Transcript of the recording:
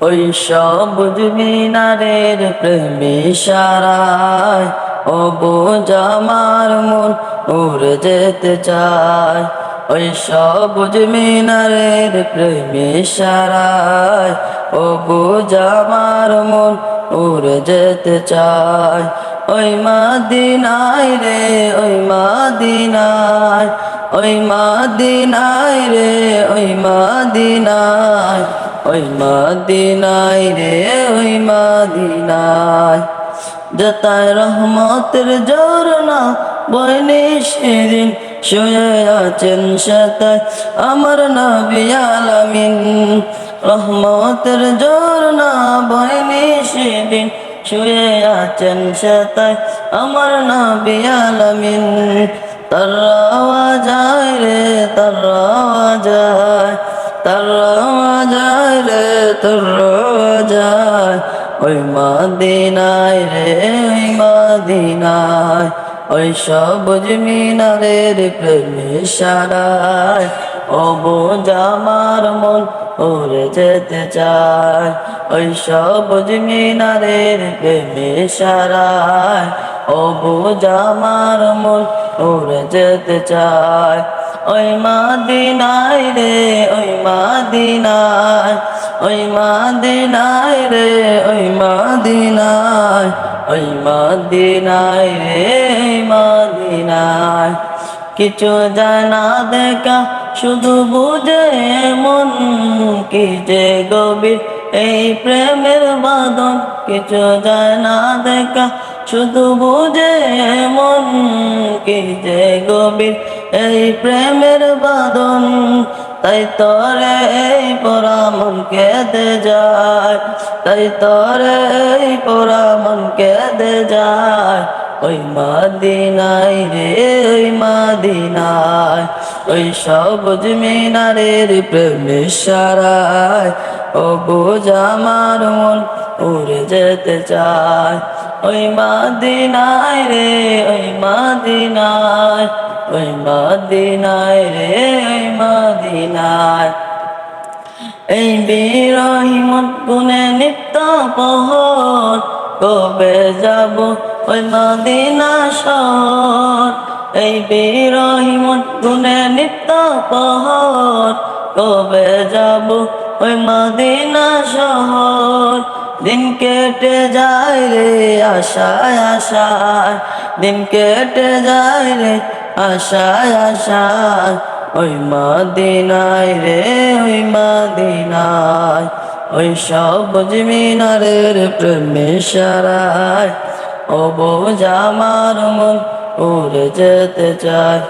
ওই সবুজ মিনারের প্রেমী সারায় ও বোঝ আমার মন উড়ে যেতে চায়। ওই সবুজ মিনারের প্রেমী সারায় ও বোঝ আমার মন উড়ে যেতে চায়। ওই মাদিনায় রে, ওই মাদিনায় ওই মাদিনায় রে, ওই মাদিনায়। ওই মাদিনায় রে, ওই মাদিনায়। যতায় রহমতের জোরনা বইনি সেদিন শুয়ে আছেন সেতায় আমার নবী আলামিন, রহমতের জোরনা বইনি সেদিন শুয়ে আছেন সেতায় আমার নবী আলামিন, তার যায় রে, তার যায় তার তার যায় ওই মাদিনায় রে, ওই মাদিনায়, ওই সবুজ মিনারের প্রেমে সারায়। ও বোঝ আমার মন উড়ে যেতে চায়, ওই সবুজ মিনারের প্রেমে সারায়। ও বোঝ আমার মন উড়ে যেতে চায়। ওই মাদিনায় রে, ওই মাদিনায় ওই মাদিনায় রে, ওই মাদিনায় ওই মাদিনায় রে মাদিনায়। কিছু যায় না দেখা শুধু বুঝে মন কি যে গভীর এই প্রেমের বাদন কিছু যায় না দেখা শুধু বুঝে মন কি যে গভীর এই প্রেমের বাদন তাই তরে এই পরামন কেঁদে যায়। তাই তরে এই পরামন কেঁদে যায়। ওই মাদিনায় রে, ওই মাদিনায়, ওই সবুজ মিনারের প্রেমে সারায়। ও বোঝ আমার মন উড়ে যেতে চায়। ওই মাদিনায় রে, ওই মাদিনায় ওই মাদিনায় রে, ওই মাদিনায়। এই বিরহিমত গুনে নিত্য পহর কবে যাব ওই মাদিনা শহর? এই বিরহিমত গুনে নিত্য পহর কবে যাব ওই মাদিনা শহর? দিন কেটে যায় রে আশায় আশায়, দিন কেটে যায় রে আশায় আশায়, ওই মাদিনায় রে, ওই মাদিনায়, ওই সবুজ মিনারের প্রেমে সারায়। ও বোঝা আমার মন উড়ে যেতে চায়।